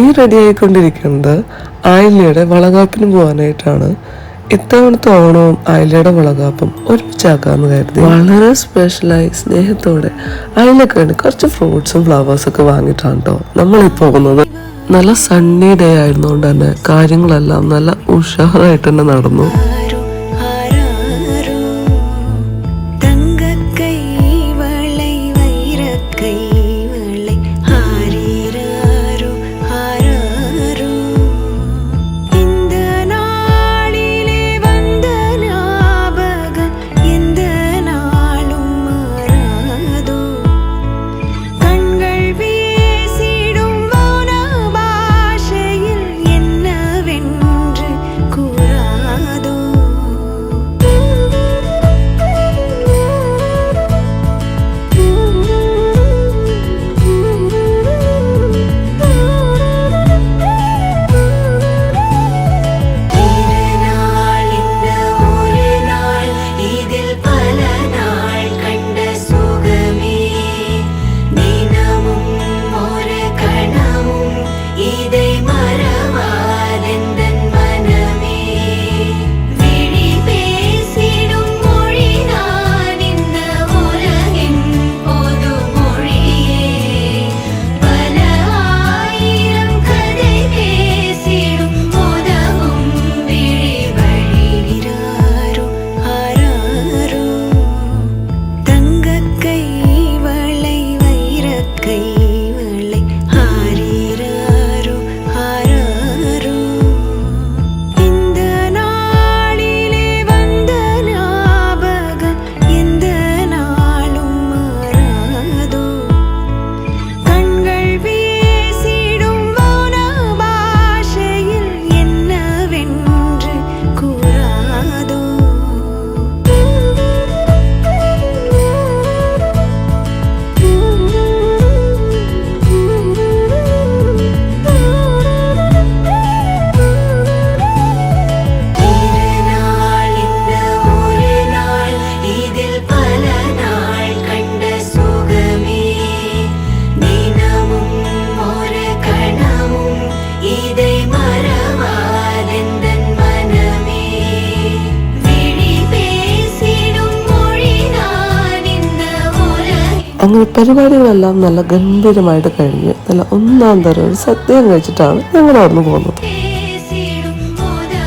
ഈ റെഡി ആയിക്കൊണ്ടിരിക്കുന്നത് ആയില്ലയുടെ വളകാപ്പിന് പോകാനായിട്ടാണ്. ഇത്തവണത്തെ ഓണവും അയലയുടെ വളകാപ്പും ഒരുമിച്ചാക്കാന്ന് കരുതി. വളരെ സ്പെഷ്യലായി സ്നേഹത്തോടെ അയലൊക്കെ കുറച്ച് ഫ്രൂട്ട്സും ഫ്ലവേഴ്സൊക്കെ വാങ്ങിയിട്ടാണ് കേട്ടോ നമ്മളീ പോകുന്നത്. നല്ല സണ്ണി ഡേ ആയിരുന്നുകൊണ്ട് തന്നെ കാര്യങ്ങളെല്ലാം നല്ല ഉഷാറായിട്ട് തന്നെ നടന്നു. അങ്ങനെ പരിപാടികളെല്ലാം നല്ല ഗംഭീരമായിട്ട് കഴിഞ്ഞ് നല്ല ഒന്നാം തരം ഒരു സദ്യം കഴിച്ചിട്ടാണ് ഞങ്ങൾ അവിടുന്ന് പോകുന്നത്.